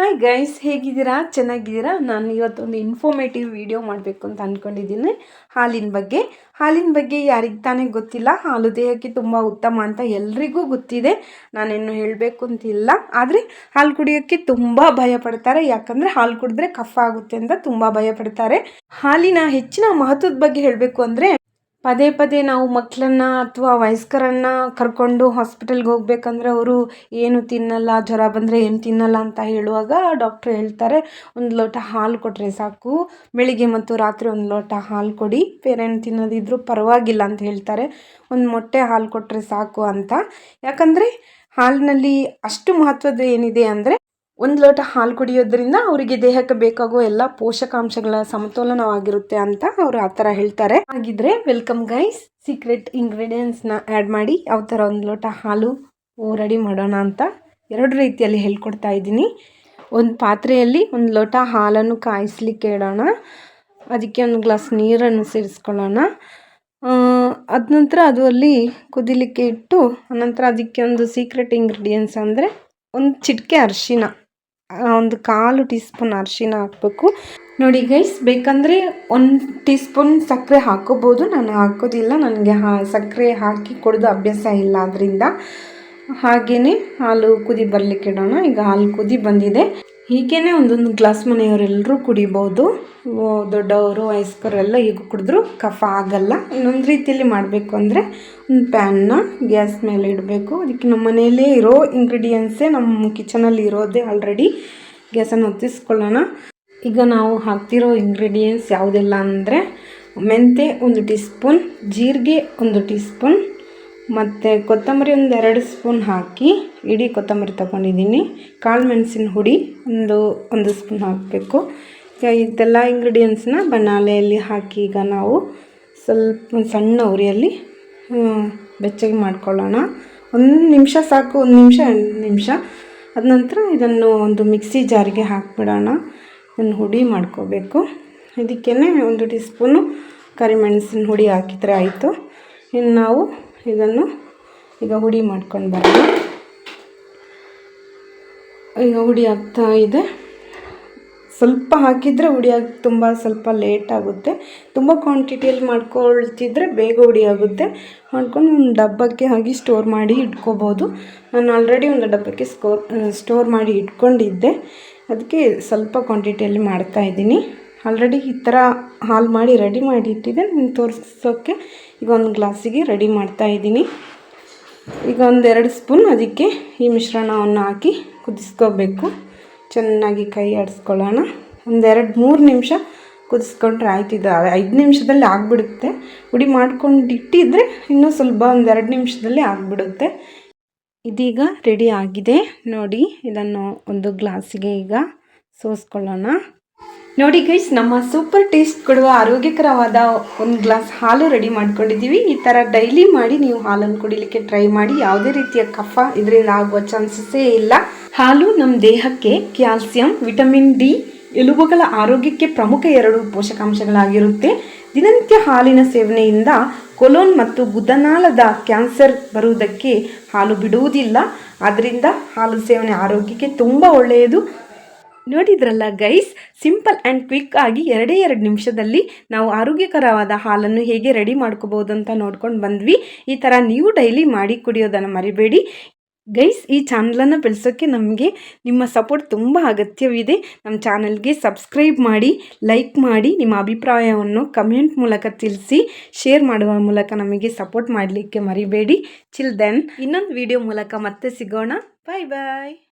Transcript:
Hi guys ಹೇಗಿದ್ದೀರಾ? ಚೆನ್ನಾಗಿದ್ದೀರಾ? ನಾನು ಇವತ್ತೊಂದು ಇನ್ಫಾರ್ಮೇಟಿವ್ ವಿಡಿಯೋ ಮಾಡಬೇಕು ಅಂತ ಅಂದ್ಕೊಂಡಿದ್ದೀನಿ ಹಾಲಿನ ಬಗ್ಗೆ. ಹಾಲಿನ ಬಗ್ಗೆ ಯಾರಿಗೆ ತಾನೇ ಗೊತ್ತಿಲ್ಲ, ಹಾಲು ದೇಹಕ್ಕೆ ತುಂಬ ಉತ್ತಮ ಅಂತ ಎಲ್ರಿಗೂ ಗೊತ್ತಿದೆ. ನಾನೇನು ಹೇಳಬೇಕು ಅಂತಿಲ್ಲ. ಆದರೆ ಹಾಲು ಕುಡಿಯೋಕ್ಕೆ ತುಂಬ ಭಯ ಪಡ್ತಾರೆ. ಯಾಕಂದರೆ ಹಾಲು ಕುಡಿದ್ರೆ ಕಫ ಆಗುತ್ತೆ ಅಂತ ತುಂಬ ಭಯ ಪಡ್ತಾರೆ. ಹಾಲಿನ ಹೆಚ್ಚಿನ ಮಹತ್ವದ ಬಗ್ಗೆ ಹೇಳಬೇಕು ಅಂದರೆ ಪದೇ ಪದೇ ನಾವು ಮಕ್ಕಳನ್ನ ಅಥವಾ ವಯಸ್ಕರನ್ನ ಕರ್ಕೊಂಡು ಹಾಸ್ಪಿಟಲ್ಗೆ ಹೋಗ್ಬೇಕಂದ್ರೆ ಅವರು ಏನು ತಿನ್ನಲ್ಲ, ಜ್ವರ ಬಂದರೆ ಏನು ತಿನ್ನಲ್ಲ ಅಂತ ಹೇಳುವಾಗ ಡಾಕ್ಟ್ರು ಹೇಳ್ತಾರೆ, ಒಂದು ಲೋಟ ಹಾಲು ಕೊಟ್ಟರೆ ಸಾಕು. ಬೆಳಿಗ್ಗೆ ಮತ್ತು ರಾತ್ರಿ ಒಂದು ಲೋಟ ಹಾಲು ಕೊಡಿ. ಬೇರೇನು ತಿನ್ನೋದಿದ್ರು ಪರವಾಗಿಲ್ಲ ಅಂತ ಹೇಳ್ತಾರೆ. ಒಂದು ಮೊಟ್ಟೆ ಹಾಲು ಕೊಟ್ಟರೆ ಸಾಕು ಅಂತ. ಯಾಕಂದರೆ ಹಾಲಿನಲ್ಲಿ ಅಷ್ಟು ಮಹತ್ವದ ಏನಿದೆ ಅಂದರೆ ಒಂದು ಲೋಟ ಹಾಲು ಕುಡಿಯೋದ್ರಿಂದ ಅವರಿಗೆ ದೇಹಕ್ಕೆ ಬೇಕಾಗುವ ಎಲ್ಲ ಪೋಷಕಾಂಶಗಳ ಸಮತೋಲನವಾಗಿರುತ್ತೆ ಅಂತ ಅವರು ಆ ಥರ ಹೇಳ್ತಾರೆ. ಹಾಗಿದ್ರೆ ವೆಲ್ಕಮ್ ಗೈಸ್, ಸೀಕ್ರೆಟ್ ಇಂಗ್ರೀಡಿಯೆಂಟ್ಸ್ನ ಆ್ಯಡ್ ಮಾಡಿ ಯಾವ ಥರ ಒಂದು ಲೋಟ ಹಾಲು ರೆಡಿ ಮಾಡೋಣ ಅಂತ ಎರಡು ರೀತಿಯಲ್ಲಿ ಹೇಳ್ಕೊಡ್ತಾ ಇದ್ದೀನಿ. ಒಂದು ಪಾತ್ರೆಯಲ್ಲಿ ಒಂದು ಲೋಟ ಹಾಲನ್ನು ಕಾಯಿಸ್ಲಿಕ್ಕೆ ಇಡೋಣ. ಅದಕ್ಕೆ ಒಂದು ಗ್ಲಾಸ್ ನೀರನ್ನು ಸೇರಿಸ್ಕೊಳ್ಳೋಣ. ಅದ ನಂತರ ಅದು ಅಲ್ಲಿ ಕುದಿಲಿಕ್ಕೆ ಇಟ್ಟು ಆನಂತರ ಅದಕ್ಕೆ ಒಂದು ಸೀಕ್ರೆಟ್ ಇಂಗ್ರೀಡಿಯೆಂಟ್ಸ್ ಅಂದರೆ ಒಂದು ಚಿಟಿಕೆ ಅರಿಶಿನ. ಒಂದು ಕಾಲು ಟೀ ಸ್ಪೂನ್ ಅರಿಶಿನ ಹಾಕಬೇಕು. ನೋಡಿ ಗೈಸ್ ಬೇಕಂದರೆ ಒಂದು ಟೀ ಸ್ಪೂನ್ ಸಕ್ಕರೆ ಹಾಕೋಬೋದು. ನಾನು ಹಾಕೋದಿಲ್ಲ, ನನಗೆ ಹಾ, ಸಕ್ಕರೆ ಹಾಕಿ ಕೊಡೋದು ಅಭ್ಯಾಸ ಇಲ್ಲ ಅದರಿಂದ ಹಾಗೆಯೇ ಹಾಲು ಕುದಿ ಬರಲಿಕ್ಕೆ ಇಡೋಣ. ಈಗ ಹಾಲು ಕುದಿ ಬಂದಿದೆ. ಹೀಗೇ ಒಂದೊಂದು ಗ್ಲಾಸ್ ಮನೆಯವರೆಲ್ಲರೂ ಕುಡಿಬೋದು. ದೊಡ್ಡವರು, ವಯಸ್ಕರೆಲ್ಲ ಈಗ ಕುಡಿದ್ರು ಕಫ ಆಗಲ್ಲ. ಇನ್ನೊಂದು ರೀತಿಯಲ್ಲಿ ಮಾಡಬೇಕು ಅಂದರೆ ಒಂದು ಪ್ಯಾನ್ನ, ಗ್ಯಾಸ್ ಮೇಲೆ ಇಡಬೇಕು. ಅದಕ್ಕೆ ನಮ್ಮ ಮನೆಯಲ್ಲೇ ಇರೋ ಇಂಗ್ರೀಡಿಯೆಂಟ್ಸೇ ನಮ್ಮ ಕಿಚನಲ್ಲಿ ಇರೋದೇ ಆಲ್ರೆಡಿ ಗ್ಯಾಸನ್ನು ಹೊತ್ತಿಸ್ಕೊಳ್ಳೋಣ ಈಗ ನಾವು ಹಾಕ್ತಿರೋ ಇಂಗ್ರೀಡಿಯೆಂಟ್ಸ್ ಯಾವುದೆಲ್ಲ ಅಂದರೆ ಮೆಂತೆ ಒಂದು ಟೀ ಸ್ಪೂನ್ ಜೀರಿಗೆ ಒಂದು ಟೀ ಸ್ಪೂನ್ ಮತ್ತು ಕೊತ್ತಂಬರಿ ಒಂದು ಎರಡು ಸ್ಪೂನ್ ಹಾಕಿ, ಇಡೀ ಕೊತ್ತಂಬರಿ ತೊಗೊಂಡಿದ್ದೀನಿ. ಕಾಳು ಮೆಣಸಿನ ಹುಡಿ ಒಂದು ಒಂದು ಸ್ಪೂನ್ ಹಾಕಬೇಕು. ಈಗ ಇದೆಲ್ಲ ಇಂಗ್ರೀಡಿಯೆಂಟ್ಸ್ನ ಬನಾಲೆಯಲ್ಲಿ ಹಾಕಿ ಈಗ ನಾವು ಸ್ವಲ್ಪ ಸಣ್ಣ ಉರಿಯಲ್ಲಿ ಬೆಚ್ಚಗೆ ಮಾಡ್ಕೊಳ್ಳೋಣ. ಒಂದು ನಿಮಿಷ ಸಾಕು, ಒಂದು ನಿಮಿಷ, ಎರಡು ನಿಮಿಷ. ಅದ ನಂತರ ಇದನ್ನು ಒಂದು ಮಿಕ್ಸಿ ಜಾರಿಗೆ ಹಾಕಿಬಿಡೋಣ. ಇದನ್ನು ಹುಡಿ ಮಾಡ್ಕೋಬೇಕು. ಇದಕ್ಕೇ ಒಂದು ಟೀ ಸ್ಪೂನು ಕರಿಮೆಣಸಿನ ಹುಡಿ ಹಾಕಿದರೆ ಆಯಿತು. ಇನ್ನು ನಾವು ಇದನ್ನು ಈಗ ಹುಡಿ ಮಾಡ್ಕೊಂಡು ಬರೋಣ. ಈಗ ಹುಡಿ ಆಗ್ತಾ ಇದೆ. ಸ್ವಲ್ಪ ಹಾಕಿದರೆ ಹುಡಿಯಾಗಿ ತುಂಬ ಸ್ವಲ್ಪ ಲೇಟ್ ಆಗುತ್ತೆ. ತುಂಬ ಕ್ವಾಂಟಿಟಿಯಲ್ಲಿ ಮಾಡ್ಕೊಳ್ತಿದ್ರೆ ಬೇಗ ಹುಡಿ ಆಗುತ್ತೆ. ಮಾಡ್ಕೊಂಡು ಒಂದು ಡಬ್ಬಕ್ಕೆ ಹಾಕಿ ಸ್ಟೋರ್ ಮಾಡಿ ಇಟ್ಕೋಬೋದು. ನಾನು ಆಲ್ರೆಡಿ ಒಂದು ಡಬ್ಬಕ್ಕೆ ಸ್ಕೋರ್ ಸ್ಟೋರ್ ಮಾಡಿ ಇಟ್ಕೊಂಡಿದ್ದೆ. ಅದಕ್ಕೆ ಸ್ವಲ್ಪ ಕ್ವಾಂಟಿಟಿಯಲ್ಲಿ ಮಾಡ್ತಾಯಿದ್ದೀನಿ ಆಲ್ರೆಡಿ ಈ ಥರ ಹಾಲು ಮಾಡಿ ರೆಡಿ ಮಾಡಿ ಇಟ್ಟಿದ್ದೆ ನಾನು ತೋರಿಸೋಕ್ಕೆ ಈಗ ಒಂದು ಗ್ಲಾಸಿಗೆ ರೆಡಿ ಮಾಡ್ತಾ ಇದ್ದೀನಿ. ಈಗ ಒಂದೆರಡು ಸ್ಪೂನ್ ಅದಕ್ಕೆ ಈ ಮಿಶ್ರಣವನ್ನು ಹಾಕಿ ಕುದಿಸ್ಕೋಬೇಕು. ಚೆನ್ನಾಗಿ ಕೈ ಆಡಿಸ್ಕೊಳ್ಳೋಣ. ಒಂದೆರಡು ಮೂರು ನಿಮಿಷ ಕುದಿಸ್ಕೊಂಡ್ರೆ ಆಯ್ತಿದ್ದು ಐದು ನಿಮಿಷದಲ್ಲಿ ಆಗಿಬಿಡುತ್ತೆ. ಹುಡಿ ಮಾಡ್ಕೊಂಡು ಇಟ್ಟಿದ್ರೆ ಇನ್ನೂ ಸ್ವಲ್ಪ ಒಂದೆರಡು ನಿಮಿಷದಲ್ಲಿ ಆಗಿಬಿಡುತ್ತೆ. ಇದೀಗ ರೆಡಿ ಆಗಿದೆ. ನೋಡಿ, ಇದನ್ನು ಒಂದು ಗ್ಲಾಸಿಗೆ ಈಗ ಸೋಸ್ಕೊಳ್ಳೋಣ. ನೋಡಿ ಗೈಸ್ ನಮ್ಮ ಸೂಪರ್ ಟೇಸ್ಟ್ ಕೊಡುವ ಆರೋಗ್ಯಕರವಾದ ಒಂದು ಗ್ಲಾಸ್ ಹಾಲು ರೆಡಿ ಮಾಡ್ಕೊಂಡಿದ್ದೀವಿ. ಈ ಥರ ಡೈಲಿ ಮಾಡಿ ನೀವು ಹಾಲನ್ನು ಕುಡಿಲಿಕ್ಕೆ ಟ್ರೈ ಮಾಡಿ. ಯಾವುದೇ ರೀತಿಯ ಕಫ ಇದರಿಂದ ಆಗುವ ಚಾನ್ಸಸ್ಸೇ ಇಲ್ಲ. ಹಾಲು ನಮ್ಮ ದೇಹಕ್ಕೆ ಕ್ಯಾಲ್ಸಿಯಂ ವಿಟಮಿನ್ ಡಿ ಎಲುಬುಗಳ ಆರೋಗ್ಯಕ್ಕೆ ಪ್ರಮುಖ ಎರಡು ಪೋಷಕಾಂಶಗಳಾಗಿರುತ್ತೆ. ದಿನನಿತ್ಯ ಹಾಲಿನ ಸೇವನೆಯಿಂದ ಕೊಲೋನ್ ಮತ್ತು ಗುದನಾಳದ ಕ್ಯಾನ್ಸರ್ ಬರುವುದಕ್ಕೆ ಹಾಲು ಬಿಡುವುದಿಲ್ಲ. ಆದ್ದರಿಂದ ಹಾಲು ಸೇವನೆ ಆರೋಗ್ಯಕ್ಕೆ ತುಂಬ ಒಳ್ಳೆಯದು. ನೋಡಿದ್ರಲ್ಲ ಗೈಸ್ ಸಿಂಪಲ್ ಆ್ಯಂಡ್ ಕ್ವಿಕ್ ಆಗಿ ಎರಡೇ ಎರಡು ನಿಮಿಷದಲ್ಲಿ ನಾವು ಆರೋಗ್ಯಕರವಾದ ಹಾಲನ್ನು ಹೇಗೆ ರೆಡಿ ಮಾಡ್ಕೋಬೋದು ಅಂತ ನೋಡ್ಕೊಂಡು ಬಂದ್ವಿ. ಈ ಥರ ನೀವು ಡೈಲಿ ಮಾಡಿ ಕುಡಿಯೋದನ್ನು ಮರಿಬೇಡಿ. ಗೈಸ್ ಈ ಚಾನಲನ್ನು ಬೆಳೆಸೋಕ್ಕೆ ನಮಗೆ ನಿಮ್ಮ ಸಪೋರ್ಟ್ ತುಂಬ ಅಗತ್ಯವಿದೆ. ನಮ್ಮ ಚಾನಲ್ಗೆ ಸಬ್ಸ್ಕ್ರೈಬ್ ಮಾಡಿ ಲೈಕ್ ಮಾಡಿ, ನಿಮ್ಮ ಅಭಿಪ್ರಾಯವನ್ನು ಕಮೆಂಟ್ ಮೂಲಕ ತಿಳಿಸಿ ಶೇರ್ ಮಾಡುವ ಮೂಲಕ ನಮಗೆ ಸಪೋರ್ಟ್ ಮಾಡಲಿಕ್ಕೆ ಮರಿಬೇಡಿ. ಚಿಲ್ ದೆನ್ ಇನ್ನೊಂದು ವಿಡಿಯೋ ಮೂಲಕ ಮತ್ತೆ ಸಿಗೋಣ. ಬಾಯ್ ಬಾಯ್